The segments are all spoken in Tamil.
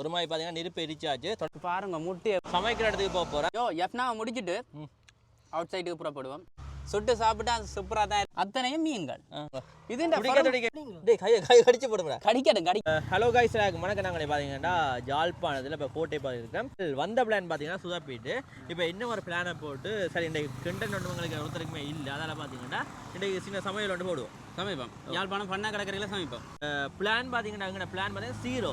ஒரு மாதிரி பார்த்தீங்கன்னா நெருப்பு எரிச்சாச்சு. பாருங்க முட்டையை சமைக்கிற இடத்துக்கு போக போகிறோம் யோ எஃப்னா முடிச்சிட்டு. அவுட் சைடுக்கு புறப்படுவோம். சுட்டு சாப்பிட்டா சூப்பராக தான். அத்தனையும் மீன்கள். இது டேய் கை கடிச்சு போடுங்கடா கடிக்கடும் கடி ஹலோ காய்ஸ் வணக்கம். நாங்கள் பார்த்தீங்கன்னா ஜாழ்ப்பாணத்தில் இப்போ கோட்டை பார்த்து இருக்கோம் வந்த பிளான் பார்த்தீங்கன்னா சுதாப்பிட்டு இப்போ என்ன ஒரு பிளானை போட்டு சரி இன்றைக்கு கண்டென்ட் ஒன்று உங்களுக்கு ஒருத்தருக்குமே இல்லை. அதனால் பார்த்தீங்கன்னா இன்றைக்கு சின்ன சமையல் ஒன்று போடுவோம். சமைப்போம். யாழ்ப்பாணம் பண்ண கடற்கரையில் சமைப்போம். பிளான் பார்த்தீங்கன்னா பிளான் பார்த்தீங்கன்னா ஜீரோ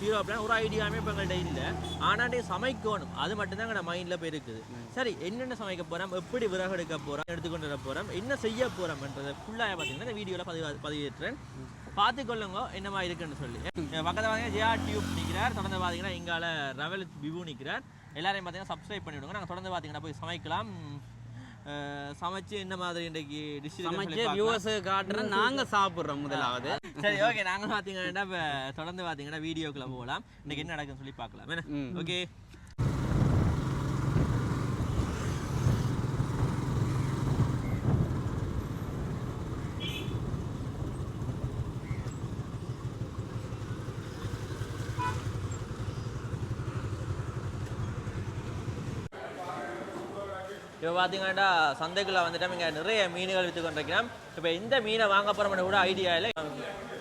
ஹீரோ பிளான் ஒரு ஐடியாவுமே இப்போ எங்கள்கிட்ட இல்லை. ஆனால் சமைக்கணும். அது மட்டும்தான் எங்கள் மைண்டில் போயிருக்குது சரி என்னென்ன சமைக்க போகிறோம் எப்படி விறகு எடுக்க போகிறோம் எடுத்துக்கொண்டு வர போகிறோம் என்ன செய்ய போகிறோம்ன்றதை ஃபுல்லாக பார்த்தீங்கன்னா இந்த வீடியோவில் பதிவு பதிவேற்றுறேன் பார்த்துக்கொள்ளுங்க என்னமா இருக்குன்னு சொல்லி. பக்கத்தில் பார்த்தீங்கன்னா ஜெயா டியூப் நிற்கிறார் தொடர்ந்து பார்த்தீங்கன்னா எங்களால் ரவல் பிபு நிற்கிறார் எல்லாரையும் பார்த்தீங்கன்னா சப்ஸ்கிரைப் பண்ணிவிடுங்க. நாங்கள் தொடர்ந்து பார்த்தீங்கன்னா போய் சமைக்கலாம். சமைச்சு என்ன மாதிரி இன்றைக்கு டிஷ் சமைச்சு வியூவர்ஸ் காட்டுறோம் நாங்க சாப்பிடுறோம் முதலாவது. சரி ஓகே நாங்க பாத்தீங்கன்னா இப்ப தொடர்ந்து பாத்தீங்கன்னா வீடியோக்குள்ள போகலாம். இன்னைக்கு என்ன நடக்குன்னு சொல்லி பார்க்கலாம். ஓகே இப்போ பார்த்தீங்கன்னா சந்தைக்குள்ள வந்துட்டோம். இங்கே நிறைய மீன்கள் விற்று கொண்டிருக்கிறோம் இப்போ இந்த மீனை வாங்க போகிறோம்னு கூட ஐடியா இல்லை.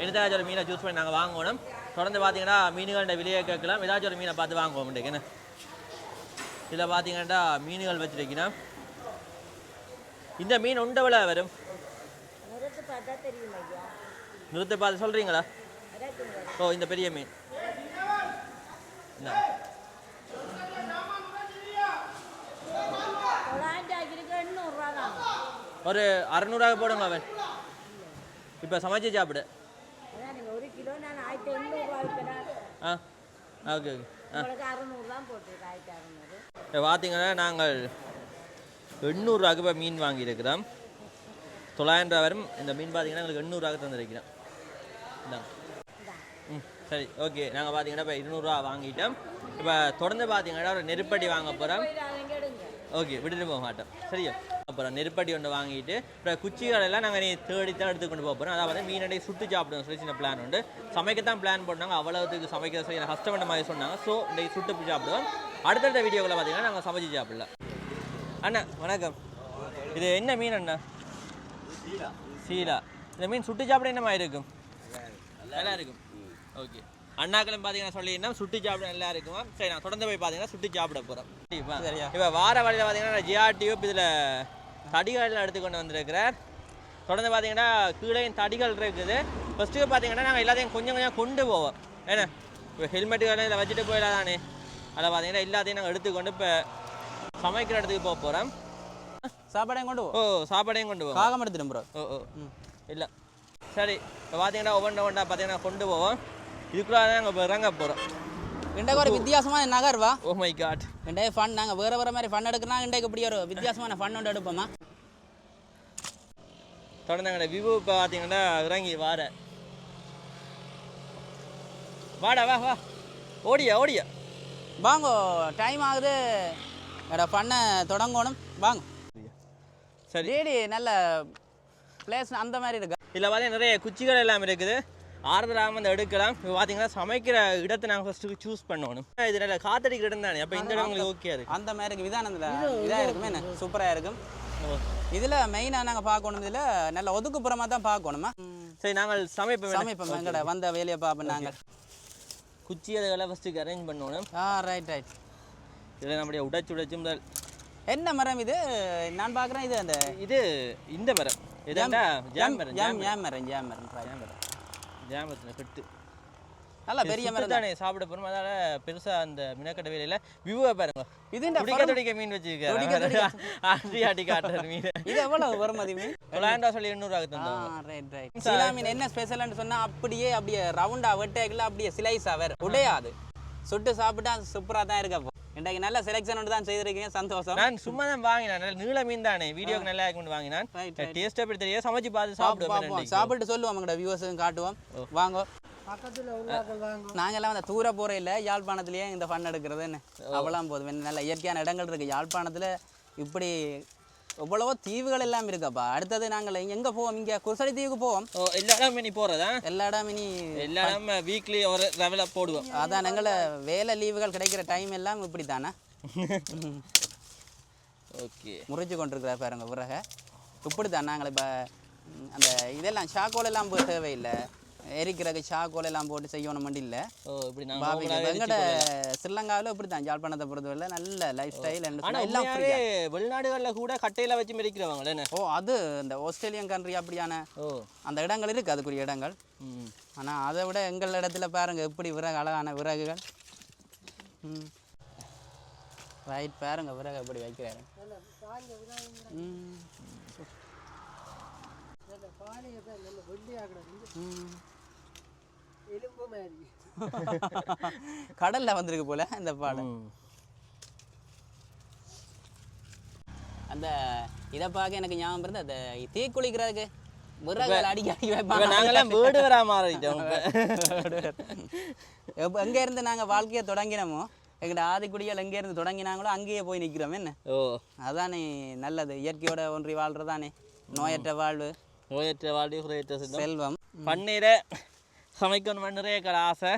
என்னதாச்சும் ஒரு மீனை சூஸ் பண்ணி நாங்கள் வாங்கணும் தொடர்ந்து பார்த்தீங்கன்னா மீன்களோட விலையை கேட்கலாம். ஏதாச்சும் ஒரு மீனை பார்த்து வாங்குவோம் என்ன? இதில் பார்த்தீங்கன்னா மீன்கள் வச்சுருக்கிறோம். இந்த மீன் உண்ட விலை வரும். நிறுத்து பார்த்தா சொல்கிறீங்களா ஓ இந்த பெரிய மீன். இந்தா. ஒரு அறநூறுவா போடுங்க அவன். இப்போ சமைச்சு சாப்பிடு. ஆ ஓகே ஓகே. இப்போ பார்த்தீங்கன்னா நாங்கள் எண்ணூறுரூவாக்கு இப்போ மீன் வாங்கியிருக்கிறோம். தொள்ளாயிரம் ரூபா வரும். இந்த மீன் பார்த்தீங்கன்னா எங்களுக்கு எண்ணூறுரூவாக்கு தந்திருக்கிறோம். இந்தாங்க ம் சரி ஓகே. நாங்கள் பார்த்தீங்கன்னா இப்போ இருநூறுவா வாங்கிட்டோம். இப்போ தொடர்ந்து பார்த்தீங்கன்னா ஒரு நெருப்படி வாங்க போகிறோம் ஓகே விட்டுட்டு போக மாட்டோம். சரியா? அப்புறம் நெருப்படி ஒன்று வாங்கிட்டு அப்புறம் குச்சிகள் எல்லாம் நாங்கள் நீ தேடி தான் எடுத்து கொண்டு போக போகிறோம் அதாவது மீன் அடி சுட்டு சாப்பிடுவோம். சொல்லி சின்ன பிளான் உண்டு. சமைக்கத்தான் பிளான் பண்ணாங்க அவ்வளவுக்கு சமைக்க சொல்லி எனக்கு கஷ்டப்பட்ட மாதிரி சொன்னாங்க. ஸோ இன்றைக்கு சுட்டு சாப்பிடுவோம். அடுத்தடுத்த வீடியோவில் பார்த்தீங்கன்னா நாங்கள் சமைச்சு சாப்பிடலாம். அண்ணா வணக்கம். இது என்ன மீன் அண்ணா? சீலா. இந்த மீன் சுட்டு சாப்பிட என்ன மாதிரி இருக்கும்? நல்லா இருக்கும். ஓகே. அண்ணாக்களும் பார்த்தீங்கன்னா சொல்லியிருந்தோம் சுட்டு சாப்பிட நல்லா இருக்குமா? சரி நான் தொடர்ந்து போய் பார்த்தீங்கன்னா சுட்டு சாப்பிட போகிறோம் சரியா. இப்போ வார வழியில் பார்த்தீங்கன்னா ஜிஆர் டியூப் இதில் தடிகள் எடுத்து கொண்டு வந்திருக்கிறார் தொடர்ந்து பார்த்தீங்கன்னா கீழேயும் தடிகள் இருக்குது. ஃபஸ்ட்டு பார்த்தீங்கன்னா நாங்கள் எல்லாத்தையும் கொஞ்சம் கொஞ்சம் கொண்டு போவோம். ஏன்னா இப்போ ஹெல்மெட்டுகள் இதில் வச்சுட்டு போயிடாதானே அதில் பார்த்தீங்கன்னா எல்லாத்தையும் நாங்கள் எடுத்துக்கொண்டு இப்போ சமைக்கிற இடத்துக்கு போக போகிறோம் சாப்பாடையும் கொண்டு ஓ சாப்பாடையும் கொண்டு போவோம். காகம் எடுத்துடும் ப்ரோ ஓ ஓ. இல்லை. சரி இப்போ பார்த்தீங்கன்னா ஒவ்வொன்றா ஒன்றா பார்த்தீங்கன்னா கொண்டு போவோம். இதுக்குள்ளே நாங்கள் இறங்க போகிறோம் இன்றைக்கு ஒரு வித்தியாசமான நகர்வா? ஓ மை காட் இன்றைக்கு ஃபன் நாங்கள் வேறு வேறு மாதிரி ஃபன் எடுக்கிறோம் இன்றைக்கு இப்படி ஒரு வித்தியாசமான ஃபன் ஒன்று எடுப்போமா? தொடர்ந்து எங்களோட விவோ இப்போ பார்த்தீங்கன்னா இறங்கி வார. வாடா வா வா. ஓடியா ஓடியா. வாங்க டைம் ஆகுது. என்னோட ஃபன்னை தொடங்கணும். வாங்க. சரி. டேடி நல்ல பிளேஸ் அந்த மாதிரி இருக்கு. இதில் பார்த்தீங்கன்னா நிறைய குச்சிகள் எல்லாம் இருக்குது. ஆறுதலாக வந்து எடுக்கலாம். இப்போ பார்த்தீங்கன்னா சமைக்கிற இடத்தை நாங்கள் ஃபஸ்ட்டு சூஸ் பண்ணணும். இது நல்ல காத்தடிக்கிற இடம் தானே. அப்போ இந்த இடம் உங்களுக்கு ஓகே இருக்கு. அந்த மாதிரி இருக்கு. விதானந்தில் இதாக இருக்குமே என்ன? சூப்பராக இருக்கும். இதில் மெயினாக நாங்கள் பார்க்கணும். இதில் நல்ல ஒதுக்குப்புறமாக தான் பார்க்கணுமா? சரி நாங்கள் சமைப்போம். சமைப்போம். எங்கட வந்த வேலையை பார்ப்போம் நாங்கள் குச்சி அதெல்லாம் ஃபஸ்ட்டுக்கு அரேஞ்ச் பண்ணணும். ஆ ரைட் ரைட் இதில் நம்முடைய உடைச்சு உடைச்சு முதல். என்ன மரம் இது? நான் பார்க்குறேன் இது அந்த இது இந்த மரம். இதாண்டா ஜாம் மரம் ஜாம் ஜாம் மரம். ஜாம் மரம். Right. ஜாம் மரத்தில் கட்டு. நல்ல பெரிய மரம் தான். சாப்பிட போறோம். அதனால பெருசா அந்த மினக்கட்ட வேலையில வியூவை பாருங்க. இது துடிக்க மீன் வச்சிருக்காரு. ஆட்டி காட்டுற மீன். இது எவ்வளவு வருமதி மீன்? தொள்ளாயிரம் சொல்லி எண்ணூறுவாக்கு தந்தோம் ரைட் ரைட் சீலா மீன் என்ன ஸ்பெஷல்னு சொன்னா அப்படியே அப்படியே ரவுண்டா வெட்டைக்குள்ள அப்படியே சிலைஸா வேற. உடையாது. சுட்டு சாப்பிட்டா சூப்பரா தான் இருக்க அப்போ இன்றைக்கு நல்ல செலெக்ஷன் தான் செய்திருக்கீங்க. சந்தோஷம். நான் சும்மா தான் வாங்கினேன். நல்ல நீள மீன் தானே வீடியோக்கு நல்லா இருக்கும்னு வாங்கினான். டேஸ்ட் எப்படி தெரியும் சமைச்சு பார்த்து சாப்பிடுவேன் சாப்பிட்டு சொல்லுவோம் எங்கட வியூவர்ஸும் காட்டுவோம். வாங்க. பக்கத்தில் உள்ளாக்கள் வாங்க. நாங்க எல்லாம் வந்து தூர போற இல்ல யாழ்ப்பாணத்திலேயே இந்த ஃபன் எடுக்கிறது என்ன அவ்வளோ போதும். என்ன நல்ல இயற்கையான இடங்கள் இருக்கு. யாழ்ப்பாணத்துல இப்படி எவ்வளவோ தீவுகள் எல்லாம் இருக்கப்பா அடுத்தது நாங்கள் எங்கே போவோம்? இங்கே குருசடி தீவுக்கு போவோம். எல்லா இடம் நீ போகிறதா எல்லா இடம் இனி எல்லா இடம் வீக்லி ஒரு லெவலில் போடுவோம். அதான் எங்களை வேலை லீவுகள் கிடைக்கிற டைம் எல்லாம் இப்படி தானே ஓகே முறிச்சு கொண்டிருக்கிற பாருங்க பிறகு இப்படி தான் நாங்கள் இப்போ அந்த இதெல்லாம் சாக்கோல் எல்லாம் போய் தேவையில்லை. எரிக்கிறதுக்கு சாக்கோல் எல்லாம் போட்டு செய்யணும் இல்லை ஓ இப்படி பாபிக்கு எங்கட ஸ்ரீலங்காவில் இப்படி தான் ஜாழ்ப்பாணத்தை பொறுத்தவரை நல்ல லைஃப் ஸ்டைல் எல்லாம். வெளிநாடுகள்ல கூட கட்டையில வச்சு மெரிக்கிறவங்க ஓ அது இந்த ஆஸ்திரேலியன் கண்ட்ரி அப்படியான ஓ. அந்த இடங்கள் இருக்குது அதுக்குரிய இடங்கள். ஆனால் அதை விட எங்கள் இடத்துல பாருங்க எப்படி விறகு அழகான விறகுகள். ரைட் பாருங்க விறகு எப்படி வைக்கிறாரு. ம். எலும்பு மாதிரி. கடல்ல வந்திருக்கு போல இந்த பால் ம். அந்த இதை பார்க்க எனக்கு ஞாபகம் இருந்து அந்த தீ குளிக்கிறதுக்கு விறகுகள் அடிக்கி அடிக்கி வைப்பாங்க. நாங்கெல்லாம் வீடு வரா மாறிட்டோம் எப்ப- எங்க இருந்து நாங்க வாழ்க்கையை தொடங்கினோமோ எங்கட ஆதிக்குடிகள் எங்க இருந்து தொடங்கினாங்களோ அங்கேயே போய் நிக்கிறோம் என்ன? ஓ. அதானே நல்லது இயற்கையோட ஒன்றி வாழ்றதானே நோயற்ற வாழ்வு. நோயற்ற வாழ்வு செல்வம். பன்னீரை சமைக்கணும் நிறைய கடை ஆசை.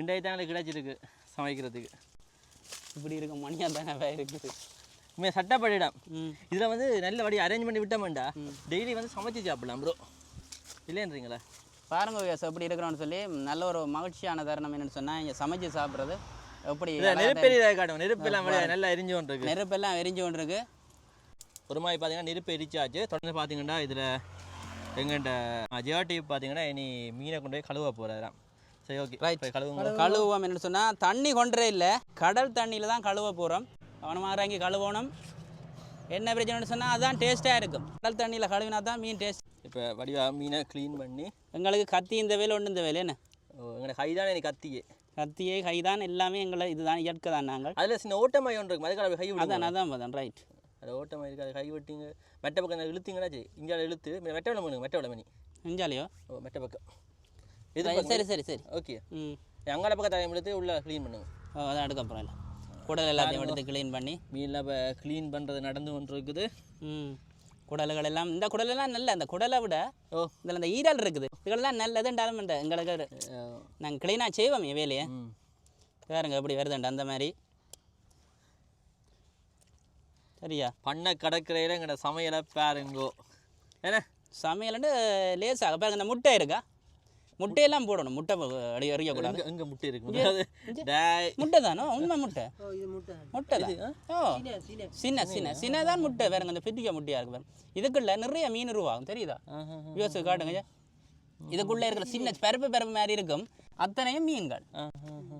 இன்றைய தான் எனக்கு கிடைச்சிருக்கு சமைக்கிறதுக்கு. இப்படி இருக்க மணியாக தானே இருக்குது. இனிமே சட்டப்படிடம் இதில் வந்து நல்ல வடி அரேஞ்ச் பண்ணி விட்டோம்டா டெய்லி வந்து சமைச்சு சாப்பிடலாம் ப்ரோ இல்லைன்றீங்களா? பாருங்க வியாஸ் எப்படி இருக்கிறோன்னு சொல்லி நல்ல ஒரு மகிழ்ச்சியான தருணம் என்னன்னு சொன்னா இங்க சமைச்சு சாப்பிட்றது எப்படி நெருப்பெரிய காட்டும் நெருப்பு எல்லாம் வெளியே நல்லா எரிஞ்சு கொண்டு இருக்கு நெருப்பெல்லாம் எரிஞ்சு கொண்டு இருக்கு ஒரு மாதிரி பார்த்தீங்கன்னா நெருப்பு எரிச்சாச்சு. தொடர்ந்து பார்த்தீங்கன்னா இதில் எங்கள்கிட்ட ஜியோ டிவி பார்த்தீங்கன்னா இனி மீனை கொண்டு போய் கழுவ போகிறாராம் சரி ஓகே. போய் கழுவுங்க. கழுவுவோம். என்னன்னு சொன்னா தண்ணி கொண்டே இல்லை. கடல் தண்ணியில தான் கழுவ போறோம். அவனை இறங்கி கழுவணும். என்ன பிரச்சனைன்னு சொன்னா அதான் டேஸ்டா இருக்கும். கடல் தண்ணியில கழுவினா தான் மீன் டேஸ்ட் இப்போ வடிவா மீனை க்ளீன் பண்ணி எங்களுக்கு கத்தி இந்த வேலை ஒன்று இந்த வேலை என்ன? ஓ எங்களை கை தான் எனக்கு கத்தியே கத்தியே கைதான் எல்லாமே எங்களை இதுதான் இயற்கை தான் நாங்கள். அதில் சின்ன ஓட்டமாய் ஒன்று இருக்கும் அதுக்காக கை அதான் அதான் அதான் ரைட் அது ஓட்டமாய் இருக்கு அது கை விட்டீங்க மெட்ட பக்கம் இழுத்தீங்கன்னா சரி. இங்கே இழுத்து மெட்ட விட மணி மெட்ட விட மணி நெஞ்சாலியோ ஓ மெட்ட பக்கம். இது சரி சரி சரி ஓகே. ம். அங்கால பக்கம் தலையை எடுத்து உள்ள க்ளீன் பண்ணுங்க. அதான் எடுக்க அப்புறம் இல்லை குடல் எல்லாத்தையும் எடுத்து க்ளீன் பண்ணி. மீன்லாம் இப்போ க்ளீன் பண்ணுறது நடந்து கொண்டு இருக்குது. ம். குடல்கள் எல்லாம் இந்த குடலெல்லாம் நல்ல இந்த குடலை விட ஓ. இதில் இந்த ஈரல் இருக்குது. இதெல்லாம் நல்லதுன்றாலும் இந்த எங்களுக்கு நாங்கள் க்ளீனாக செய்வோம் வேலையை பாருங்க எப்படி வருதுண்டு அந்த மாதிரி. சரியா? பண்ண கடற்கரையில் எங்கட சமையலை பாருங்கோ. என்ன? சமையல்ண்டு லேசாக. பாருங்க இந்த முட்டை இருக்கா? முட்டையெல்லாம் போடணும். முட்டை அடி அறியக்கூடாது எங்க எங்க முட்டை இருக்கு? முட்டை தானோ? உண்மை முட்டை. ஓ இது முட்டை தான். ஓ. சின்ன சின்ன சின்ன சின்னதான் முட்டை. வேறுங்க இந்த பிரிக்க முட்டையாக இருக்கு பாருங்க. இதுக்குள்ள நிறைய மீன் உருவாகும். தெரியுதா. யோசிச்சு காட்டுங்க. இதுக்குள்ள இருக்கிற சின்ன பருப்பு பருப்பு மாதிரி இருக்கும். அத்தனையும் மீன்கள்.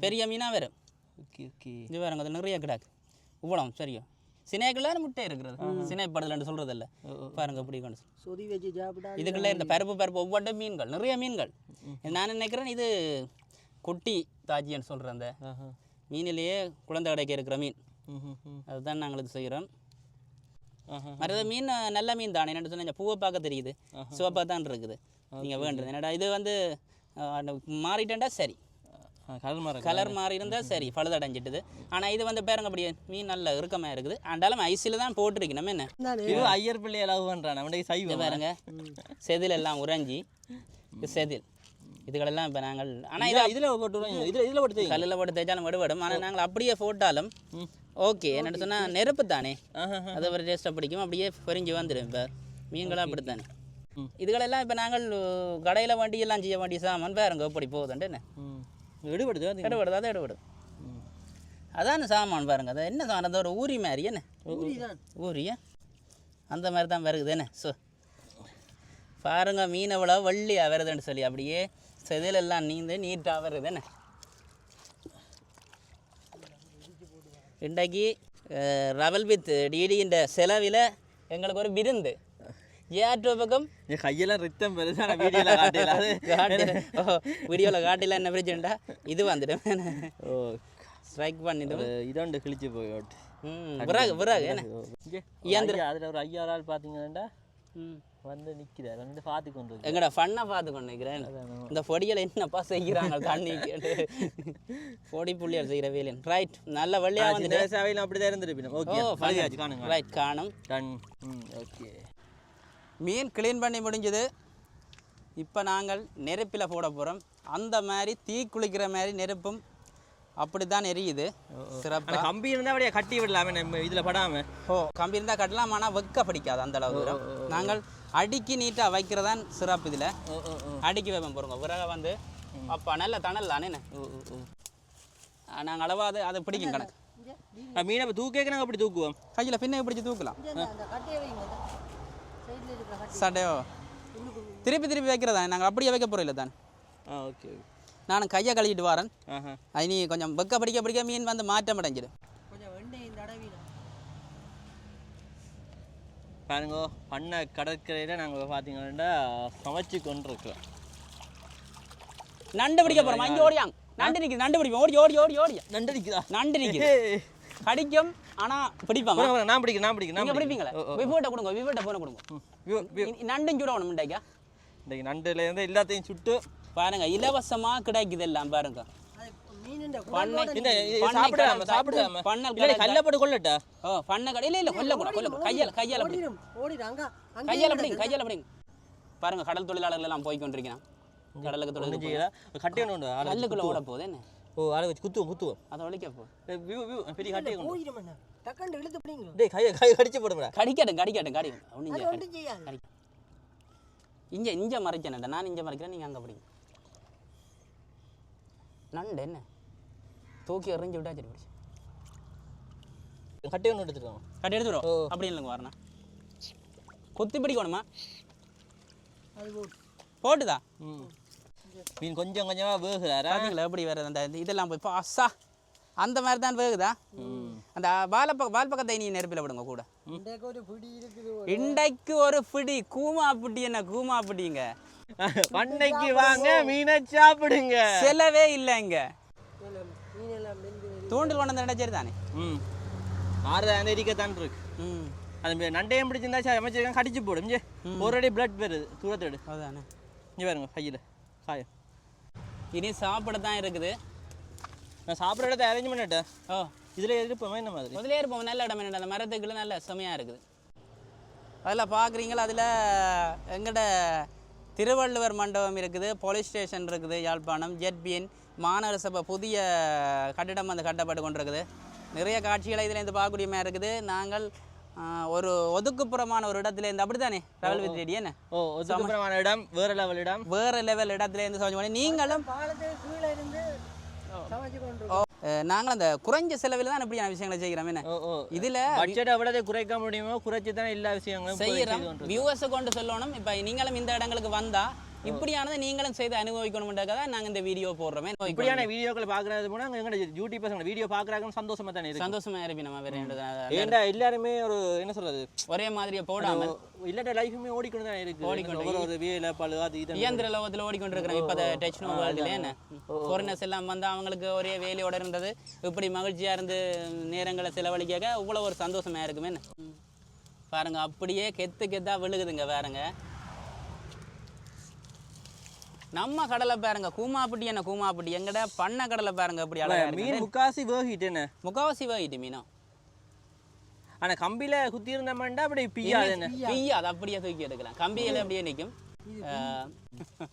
பெரிய மீனாக வரும். Okay okay. இது பாருங்க அது நிறைய கிடாக்கு. இவ்வளவு சரியா. சினைக்குள்ள முட்டை இருக்கிறது. சினைப்படுதல்னு சொல்றது இல்ல பாருங்க இப்படி கொண்டு சொதி வச்சு சாப்பிட்டா இதுக்குள்ள இந்த பருப்பு பருப்பு ஒவ்வொன்றும் மீன்கள் நிறைய மீன்கள். நான் நினைக்கிறேன் இது குட்டி தாஜின்னு சொல்கிறேன் அந்த. மீனிலேயே குழந்தை கிடைக்க இருக்கிற மீன். அதுதான் நாங்கள் இது செய்கிறோம். மற்றது மீன் நல்ல மீன் தானே என்ன சொன்ன பூவை பார்க்க தெரியுது. சிவப்பாக தான் இருக்குது. நீங்கள் வேண்டது. என்னடா இது வந்து மாறிட்டேன்டா சரி. கலர் மாறி இருந்தால் சரி பழுதடைஞ்சிட்டுது. ஆனால் இது வந்து பாருங்க அப்படியே மீன் நல்ல இறுக்கமாக இருக்குது. ஆண்டாலும் ஐஸில் தான் போட்டிருக்கு நம்ம என்ன இது ஐயர் பிள்ளைய லவ் பண்றான் நம்மளுக்கு இது சைவம் பாருங்க செதில் எல்லாம் உறைஞ்சி இது செதில். இதுகளெல்லாம் இப்போ நாங்கள் ஆனால் இதுல இதுல போட்டு. இதுல இதுல போட்டு. கல்லில் போட்டு தேய்ச்சாலும் விடுபடும். ஆனால் நாங்கள் அப்படியே போட்டாலும் ஓகே என்னட்டு சொன்னால் நெருப்பு தானே. அது ஒரு டேஸ்ட்டாக பிடிக்கும். அப்படியே பொரிஞ்சு வந்துடும் இப்போ மீன்களாக அப்படித்தானே. இதுகளெல்லாம் இப்போ நாங்கள் கடையில் வண்டி எல்லாம் செய்ய வேண்டிய சாமான் பாருங்க எப்படி போகுதுன்ட்டு என்ன? எடுபடுது. எடுபடுது அதை எடுபடும் ம். அதான் சாமான் பாருங்க அது என்ன சாமான்? அது ஒரு ஊரி மாதிரி என்ன? ஊரியா? அந்த மாதிரி தான் வருகுது என்ன? ஸோ பாருங்க மீன் எவ்வளோ வள்ளியாக வருதுன்னு சொல்லி அப்படியே செதில் எல்லாம் நீந்து நீட்டாக வருது என்ன? இன்றைக்கு ரவல் வித் டிடின்ற செலவில் எங்களுக்கு ஒரு விருந்து. ஜிஆர்டோ பக்கம்? என் கையெல்லாம் ரத்தம் பெருசா நான் வீடியோல காட்டல அது ஓ வீடியோவில் காட்டில என்ன பிரச்சனைடா? இது வந்துடும் ஓ ஸ்ட்ரைக் பண்ணிடும் இதோண்டு கிழிச்சு என்ன? இங்கே இயந்திர- ஐயா, அதுல ஒரு ஐயாறு ஆள் பாத்தீங்கன்னா ம். வந்து நிற்கிறார் வந்து பார்த்து கொண்டு. எங்கட ஃபண்ணை பார்த்து கொண்டு இருக்கிறேன் இந்த பொடியில் என்னப்பா செய்கிறாங்க தண்ணி பொடி புள்ளியல் செய்கிற வேலையன் ரைட் நல்ல வயசு அவையில் அப்படி தான் இருந்துருப்பினோம் ஓகே ரைட் காணும். டன் ஓகே மீன் க்ளீன் பண்ணி முடிஞ்சது. இப்போ நாங்கள் நெருப்பில் போட போகிறோம் அந்த மாதிரி தீ குளிக்கிற மாதிரி நெருப்பும் அப்படி தான் எரியுது சிறப்பாக ஆனால் கம்பி இருந்தால் அப்படியே கட்டி விடலாமே நம்ம இதில் படாமல் ஓ கம்பி இருந்தால் கட்டலாம் ஆனால் வெக்க பிடிக்காது அந்த அளவு தூரம் நாங்கள் அடுக்கி நீட்டாக வைக்கிறதான் சிறப்பு இதில். அடுக்கி வைப்போம் போகிறோங்க விறக வந்து. அப்போ நல்ல தணல் தானே நாங்கள் அளவாக அது அதை பிடிக்கும் கணக்கு. மீனை தூக்கேக்க நாங்கள் அப்படி தூக்குவோம். கையில் பின்ன பிடிச்சி தூக்கலாம்? சட்டையோ திருப்பி திருப்பி வைக்கிறதா? நாங்கள் அப்படியே வைக்க போகிறோம் இல்லை தான். ஆ ஓகே நான் கையை கழுவிட்டு வரேன். அது நீ கொஞ்சம் வெக்க பிடிக்க பிடிக்க மீன் வந்து மாற்றம் அடைஞ்சிடும். பாருங்க பண்ண கடற்கரையில் நாங்கள் பார்த்தீங்கன்னா சமைச்சு கொண்டு இருக்கிறோம் நண்டு பிடிக்க போகிறோம் அங்கே ஓடியாங்க. நண்டு நிற்குது நண்டு பிடிப்போம். ஓடி ஓடி ஓடி ஓடி. நண்டு நிற்குதா நண்டு நிற்குது கடிக்கும் ஆனால் பிடிப்பாங்க. நான் பிடிக்கிறேன் நான் பிடிப்பீங்களா? ஓ, ஓ. விவோட்ட கொடுங்க விவோட்ட போன கொடுங்க. நண்டும் சுடணும் முண்டைக்கா இன்னைக்கு நண்டுலேருந்து எல்லாத்தையும் சுட்டு. பாருங்க இலவசமா கிடைக்குது எல்லாம் பாருங்க. கல்லப்பட்டு கொள்ளட்டா ஓ பண்ணை கடை இல்லை இல்லை கொல்ல கூட கொல்ல. கையால கையால கையால பிடிங்க கையால பிடிங்க. பாருங்க கடல் தொழிலாளர்கள் எல்லாம் போய் கொண்டிருக்கிறான் கடலுக்கு தொழில் கட்டி கல்லுக்குள்ள ஓட. போகுது என்ன? ஓ ஆளை வச்சு குத்துவோம் குத்துவோம். அதை ஒழிக்க போ. ஏய், வியூ வியூ பெரிய கட்டி கொண்டு ஓடிடும் என்ன டக்குன்னு இழுத்து பிடிங்க டேய் கையை கையை கடிச்சு போடுங்கடா. கடிக்கட்டும் கடிக்கட்டும் அது ஒன்றும் கடி இங்க இங்க மறைச்சேன்டா நான் இங்க மறைக்கிறேன் நீங்க அங்க பிடிங்க. நண்டு என்ன? தூக்கி எறிஞ்சு விட்டா சரி பிடிச்சு. கட்டி ஒன்று எடுத்துருக்கோம் கட்டி எடுத்துரும். அப்படி இல்லைங்க வரணும் கொத்தி பிடிக்கணுமா? அது போட்டு போட்டுதா? ம். மீன் கொஞ்சம் கொஞ்சமாக வேகுறாரா பார்த்தீங்களா எப்படி வருது அந்த இதெல்லாம் போய் பாசா. அந்த மாதிரி தான் வேகுதா அந்த வாழை பக்க வால் பக்கத்தை நீ நெருப்பில் விடுங்க கூட. இன்றைக்கு ஒரு பிடி கூமா பிடி. என்ன கூமா பிடிங்க பண்ணைக்கு வாங்க மீனை சாப்பிடுங்க. செலவே இல்லை இங்க. எல்லாம் மீன் எல்லாம் வெந்து தூண்டில் கொண்டு வந்து சரி தானே ம். ஆறு அந்த இருக்கத்தான் இருக்கு. ம். அது நண்டையும் பிடிச்சிருந்தா சரி அமைச்சிருக்கான் கடிச்சு போடும். ஒரே பிளட் வருது. தூரத்தோடு. அதுதானே இங்கே பாருங்க கையில். காயம் இனி சாப்பிட தான் இருக்குது. நான் சாப்பிட்ற இடத்த அரேஞ்ச் பண்ணிட்டேன் ஓ இதில் இருப்போமே என்ன மாதிரி? முதலே இருப்போம். நல்ல இடம் என்ன அந்த மரத்துக்குள்ள நல்ல செமையாக இருக்குது. அதில் பார்க்குறீங்களா? அதில் எங்கட திருவள்ளுவர் மண்டபம் இருக்குது போலீஸ் ஸ்டேஷன் இருக்குது யாழ்ப்பாணம் ஜெட்பிஎன் மாநகர சபை புதிய கட்டிடம் வந்து கட்டப்பட்டு கொண்டிருக்குது. நிறைய காட்சிகளை இதில் இருந்து பார்க்கக்கூடிய மாதிரி இருக்குது. நாங்கள் ஒரு ஒதுக்குப்புறமான ஒரு இடத்துல இருந்து அப்படி தானே ட்ராவல் வித் ரெடி என்ன? ஓ ஒதுக்குப்புறமான இடம் வேற லெவல் இடம். வேறு லெவல் இடத்துல இருந்து சமைச்சு பண்ணி நீங்களும் கீழே இருந்து நாங்களும் அந்த குறைஞ்ச செலவில் தான் இப்படியான விஷயங்களை செய்கிறோம். என்ன? இதில் பட்ஜெட் எவ்வளவு குறைக்க முடியுமோ குறைச்சி தான் எல்லா விஷயங்களும் கொண்டிருக்கோம். வியூவர்ஸை கொண்டு சொல்லணும். இப்போ நீங்களும் இந்த இடங்களுக்கு வந்தா இப்படியானதை நீங்களும் செய்து அனுபவிக்கணும்ன்றதுக்காக தான் நாங்கள் இந்த வீடியோ போடுறோமே. இப்படியான வீடியோக்களை பார்க்கறது போனால் எங்களோட யூடியூப் பசங்க வீடியோ பார்க்குறாங்கன்னு சந்தோஷமா தானே சந்தோஷமா இருப்பி நம்ம வேற ஏன்டா எல்லாருமே ஒரு என்ன சொல்றது? ஒரே மாதிரியே போடாமல் இல்லாட்ட லைஃபுமே ஓடிக்கொண்டு தான் இருக்கு. ஓடிக்கொண்டு ஒரு வேலை பழு அது இது இயந்திர லோகத்தில் ஓடிக்கொண்டிருக்கிறோம் இப்போ டெக்னோ வேர்ல்டுல என்ன? ஃபாரினர்ஸ் எல்லாம் வந்து அவங்களுக்கு ஒரே வேலையோட இருந்தது. இப்படி மகிழ்ச்சியா இருந்து நேரங்களை செலவழிக்க இவ்வளோ ஒரு சந்தோஷமா இருக்குமே பாருங்க அப்படியே கெத்து கெத்தா விழுகுதுங்க பாருங்க. நம்ம கடலை பாருங்க கூமாப்பட்டி என்ன கூமாப்பட்டி? எங்கட பண்ண கடலை பாருங்க அப்படி அழகா மீன் முக்காசி வேகிட்டு என்ன? முக்காவாசி வாங்கிட்டு மீனும் ஆனா கம்பியில குத்தி இருந்தோம்னா அப்படி பியாது என்ன? பிய்யா அது அப்படியே தூக்கி எடுக்கலாம். கம்பியில அப்படியே நிற்கும்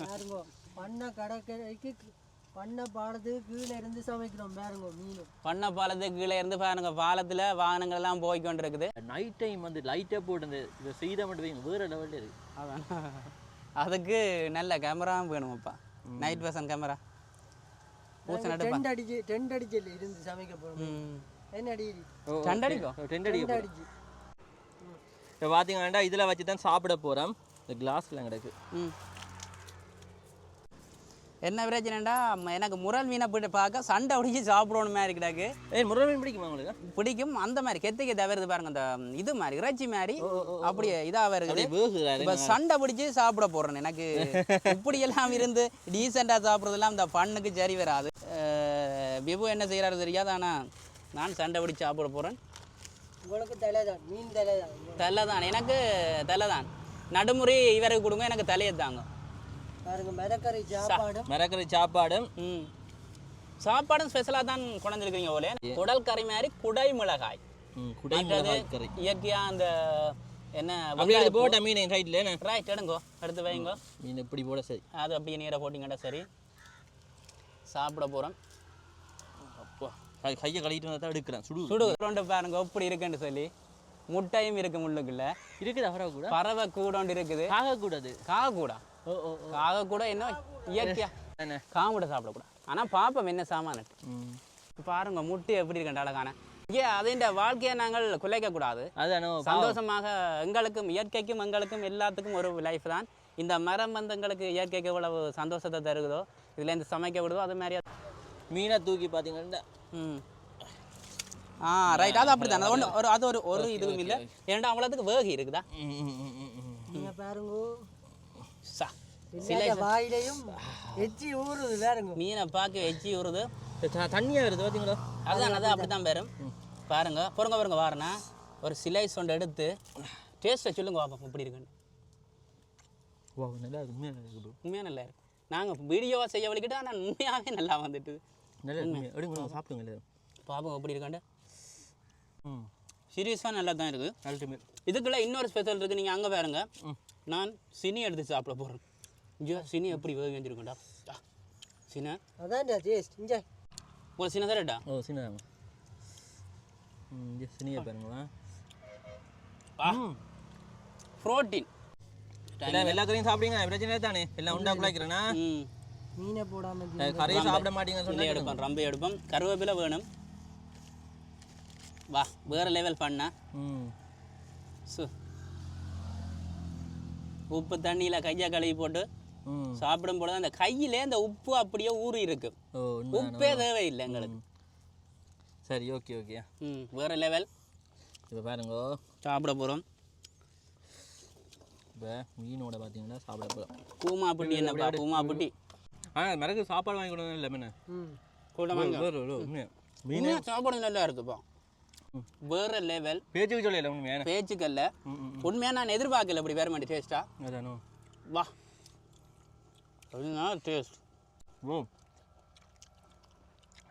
பாருங்க பண்ணை கடற்கரைக்கு பண்ணை பாலத்துக்கு கீழே இருந்து சமைக்கிறோம் பாருங்க மீன். பண்ண பாலத்துக்கு கீழே இருந்து பாருங்க பாலத்துல வாகனங்கள் எல்லாம் போய் கொண்டிருக்குது நைட் டைம் வந்து லைட்டை போட்டு இந்த இதை செய்த மட்டும் வேற லெவலில் இருக்கு. அதான். அதுக்கு நல்ல கேமரா வேணுமப்பா. நைட் விஷன் கேமரா பூசை நடுப்பா. டென்ட் அடிச்சு டென்ட் அடிச்சல இருந்து சமைக்க போறோம் என்ன அடி? டென்ட் அடிக்க? போறோம். அடிச்சு. இப்போ பார்த்தீங்கன்னா இதில் வச்சு தான் சாப்பிட போகிறோம் இந்த கிளாஸ்ல கிடக்கு. ம். என்ன பிரச்சனைடா எனக்கு முரல் மீனை போட்டு பார்க்க சண்டை உடிச்சு சாப்பிடணும் மாதிரி கிடக்கு ஏய் முருகன் மீன் பிடிக்குமா உங்களுக்கு? பிடிக்கும். அந்த மாதிரி கெத்துக்கு தவிர்த்து பாருங்க அந்த இது மாதிரி இறைச்சி மாதிரி அப்படியே இதாக இருக்குது இப்போ சண்டை பிடிச்சி சாப்பிட போறேன் எனக்கு இப்படி எல்லாம் இருந்து டீசெண்டாக சாப்பிட்றதெல்லாம் இந்த பண்ணுக்கு சரி வராது. விபு என்ன செய்கிறாரு தெரியாது ஆனால் நான் சண்டை பிடிச்சி சாப்பிட போகிறேன் உங்களுக்கு தலைதான் மீன் தலைதான். தலை தான் எனக்கு தலை தான் நடுமுறை இவருக்கு கொடுங்க எனக்கு தலையை தாங்க. பாருங்க மிதக்கறி சாப்பாடு மிரக்கறி சாப்பாடும். ம். சாப்பாடும் ஸ்பெஷலாக தான் கொண்டாந்துருக்கீங்க போல. குடல் கறி மாதிரி குடை மிளகாய். குடை மிளகாய் கறி. இயற்கையா அந்த என்ன அப்படியே போட்ட மீன் என்ன? ரைட் எடுங்கோ. எடுத்து வைங்கோ. மீன் இப்படி போட சரி? அது அப்படியே நீரை போட்டிங்கடா சரி. சாப்பிட போகிறோம் அப்பா. கையை கழுவிட்டு வந்தா தான் எடுக்கிறேன். சுடு. சுடு. கொண்டு பாருங்க எப்படி இருக்குன்னு சொல்லி. முட்டையும் இருக்கு முள்ளுக்குள்ள. இருக்குது அவரா கூட? பறவை கூடோண்டு இருக்குது. காக கூடாது காக கூடா காக கூட என்ன இயற்கையா? என்ன? காமுட சாப்பிடக்கூடாது. ஆனால் பார்ப்போம் என்ன சாமான் பாருங்க முட்டை எப்படி இருக்கேன் அழகான. ஏ அதிண்ட வாழ்க்கையை நாங்கள் குலைக்க கூடாது அதானோ சந்தோஷமாக எங்களுக்கும் இயற்கைக்கும் எங்களுக்கும் எல்லாத்துக்கும் ஒரு லைஃப் தான். இந்த மரம் வந்து எங்களுக்கு இயற்கைக்கு எவ்வளவு சந்தோஷத்தை தருகுதோ இதுலேருந்து சமைக்க விடுதோ அது மாதிரி மீனை தூக்கி பார்த்தீங்கன்னா ம். ஆ ரைட் அது அப்படி தானே ஒன்று ஒரு அது ஒரு ஒரு இதுவும் இல்லை. ஏன்டா அவ்வளோத்துக்கு வேகி இருக்குதா? பாருங்க. சில வாயிலையும் எச்சி ஊறுது பாருங்க. மீனை பார்க்க எச்சி வருது த- தண்ணியா வருது பார்த்தீங்களா அதுதான் அது அப்படி தான் பேரும். பாருங்க பொறுங்க பாருங்க வாரண்ணா ஒரு சிலைஸ் ஒன்று எடுத்து டேஸ்ட்டை சொல்லுங்க பார்ப்போம் எப்படி இருக்குன்னு. வா நல்லா இருக்கு நல்லா உண்மையாக நல்லா இருக்கு. நாங்கள் வீடியோவாக செய்ய வலிக்கிட்டு ஆனால் உண்மையாகவே நல்லா வந்துட்டு. நல்லா. எடுங்க சாப்பிடுங்க பாப்போம் எப்படி இருக்காண்டு ம். சீரியஸாக நல்லா தான் இருக்குது அல்டிமேட் இதுக்குள்ள இன்னொரு ஸ்பெஷல் இருக்குது நீங்கள் அங்கே பாருங்க. நான் சினி எடுத்து சாப்பிட போகிறேன் ஐயோ சினி எப்படி வேக வச்சிருக்கோண்டா சின அதான் டேஸ்ட் இங்க. ஒரு சின்ன தரட்டா ஓ ம் இங்கே சினியா பாருங்களா ப்ரோட்டீன். எல்லாம் எல்லா கறியும் சாப்பிடுங்க பிரச்சனை தானே எல்லாம் உண்டா குழாய்க்கிறேன்னா? மீனை போடாம கறியை சாப்பிட மாட்டீங்கன்னு இல்லை சொன்னா எடுப்போம் ரொம்ப எடுப்போம். கருவேப்பிலை வேணும். வா வேறு லெவல் பண்ணா. சு. உப்பு தண்ணியில் கையை கழுவி போட்டு சாப்பிடும் பொழுது அந்த கையிலே அந்த உப்பு அப்படியே ஊறி இருக்கு. உப்பே தேவையில்லை எங்களுக்கு. சரி ஓகே ஓகே. ம் வேறு லெவல் இப்போ பாருங்க. சாப்பிட போகிறோம் இப்போ மீனோட பார்த்தீங்கன்னா சாப்பிட போகிறோம் பூமா புட்டி என்னப்பா பூமா புட்டி ஆ மிளகு சாப்பாடு வாங்கி கொடுங்க இல்லை மீன் ம் கூட்டமாக வேறு உண்மையா? மீன்? சாப்பாடு நல்லா இருக்குப்பா வேற லெவல் பேச்சுக்கு சொல்லல உண்மையான பேச்சுக்கல்ல ம் ம் உண்மையா நான் எதிர்பார்க்கல இப்படி வேற மாட்டி டேஸ்டா அதானோ? வா. அப்படின்னா டேஸ்ட் ஓ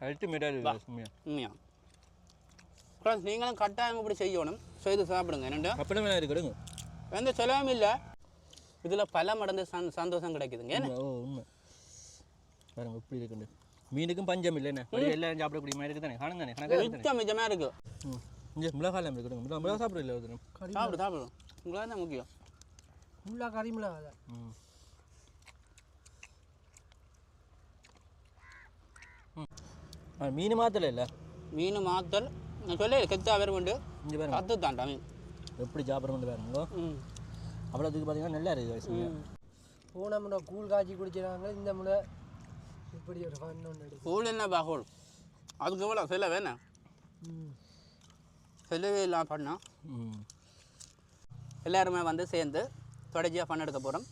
அல்டிமேட்டாக இருக்குது உண்மையா ஃப்ரெண்ட்ஸ் நீங்களும் கட்டாயம் இப்படி செய்யணும் செய்து சாப்பிடுங்க என்னண்டா அப்படியே வேணா இருக்கு எடுங்க எந்த செலவும் இல்லை இதில் பல மடங்கு சந் சந்தோஷம் கிடைக்குதுங்க ஓ உண்மை பாருங்க இப்படி இருக்குண்டு மீனுக்கும் பஞ்சம் இல்லை என்ன அப்படியே எல்லாரும் சாப்பிடக்கூடிய மாதிரி இருக்குது தானே காணுங்க மிச்சம் மிச்சமாக இருக்கு ம் இங்கே மிளகாலாம் இருக்குது மிளகா மிளகா சாப்பிட இல்லை ஒரு தினம் சாப்பிடு சாப்பிடும் உங்களுக்கு தான் முக்கியம் ஃபுல்லாக கறிமிளகா தான் ம் ம் மீன் மாத்தல இல்லை மீன் மாத்தல் நான் சொல்ல கெத்தா வேறு உண்டு இங்கே பாருங்க கத்து தாண்டா மீன் எப்படி சாப்பிட்றோம் பாருங்க ம் அவ்வளோத்துக்கு பார்த்தீங்கன்னா நல்லா இருக்குது போன முறை கூழ் காய்ச்சி குடிச்சிடாங்க இந்த முறை இப்படி ஒரு ஃபன் ஒன்று கூழ் என்ன பாகோல் அதுக்கு எவ்வளோ சொல்ல வேணாம் சொல்லவே இல்லாம பண்ணோம் எல்லாருமே வந்து சேர்ந்து தொடர்ச்சியாக ஃபன் எடுக்க போகிறோம்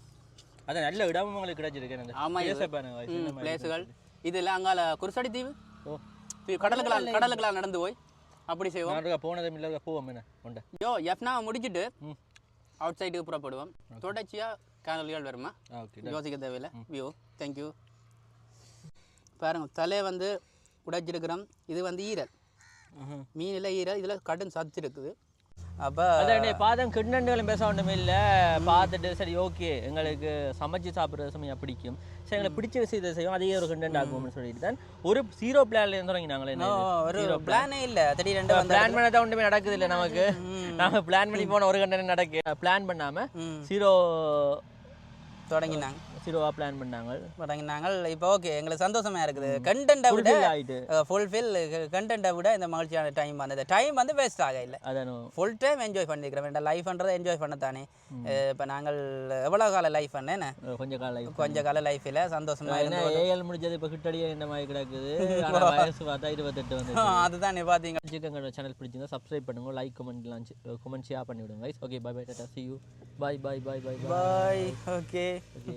அதான் நல்ல இடமும் உங்களுக்கு கிடைச்சிருக்கு ஆமாம் பிளேஸுகள் இதில் அங்கால குருசடி தீவு ஓ. கடலுக்கெல்லாம் கடலுக்கெல்லாம் நடந்து போய் அப்படி செய்வோம். போனதும் இல்லை போவோம் என்ன உண்டை யோ எஃப்னா முடிச்சுட்டு ம். அவுட் சைடுக்கு புறப்படுவோம் தொடர்ச்சியாக காணொலிகள் வருமா? யோசிக்க தேவையில்லை. வியூ தேங்க்யூ பாருங்க தலையை வந்து உடைச்சிருக்கிறோம். இது வந்து ஈரல். மீனில் ஈரல் இதில் கடும் சத்து இருக்குது. அப்போ அதான் பாதம் கிண்ணண்டுகளும் பேச ஒன்றுமே இல்லை. பார்த்துட்டு சரி ஓகே. எங்களுக்கு சமைச்சு சாப்பிட்றது சமயம் பிடிக்கும். சரி எங்களுக்கு பிடிச்ச விஷயத்தை செய்வோம். அதே ஒரு கிண்ணண்டு ஆகும்னு சொல்லிட்டு தான். ஒரு ஜீரோ பிளான்ல இருந்து தொடங்கினாங்களே? ஒரு பிளானே இல்லை. திடீரெண்டு வந்து பிளான் பண்ணதான் ஒன்றுமே நடக்குது இல்லை நமக்கு. நாங்கள் பிளான் பண்ணி போன ஒரு கண்டனம் நடக்கு. பிளான் பண்ணாம. ஜீரோ தொடங்கினாங்க. ஜீரோவா பிளான் பண்ணாங்க. தொடங்கினாங்க. இப்போ ஓகே எங்களுக்கு சந்தோஷமா இருக்குது. கண்டென்ட்டை விட ஆயிட்டு. ஃபுல்ஃபில் கண்டென்ட்டை விட இந்த மகிழ்ச்சியான டைம் வந்தது. டைம் வந்து வேஸ்ட் ஆக இல்லை. ஃபுல் டைம் என்ஜாய் பண்ணிக்கிறோம் வேண்டாம் லைஃப்ன்றதை என்ஜாய் பண்ணத்தானே. இப்போ நாங்கள் எவ்வளோ கால லைஃப் என்ன? கொஞ்ச கால life. கொஞ்ச கால லைஃபில் சந்தோஷமா ஏஎல் முடிஞ்சது இப்போ கிட்டடியே இந்த மாதிரி கிடக்குது? வயசு பார்த்தா இருபத்தெட்டு வந்து அதுதான் பார்த்தீங்க. எங்களோட சேனல் பிடிச்சிருந்தா சப்ஸ்கிரைப் பண்ணுங்க லைக் கமெண்ட்லாம் கமெண்ட் ஷேர் பண்ணி விடுங்க okay bye bye tata see you bye bye bye bye bye okay okay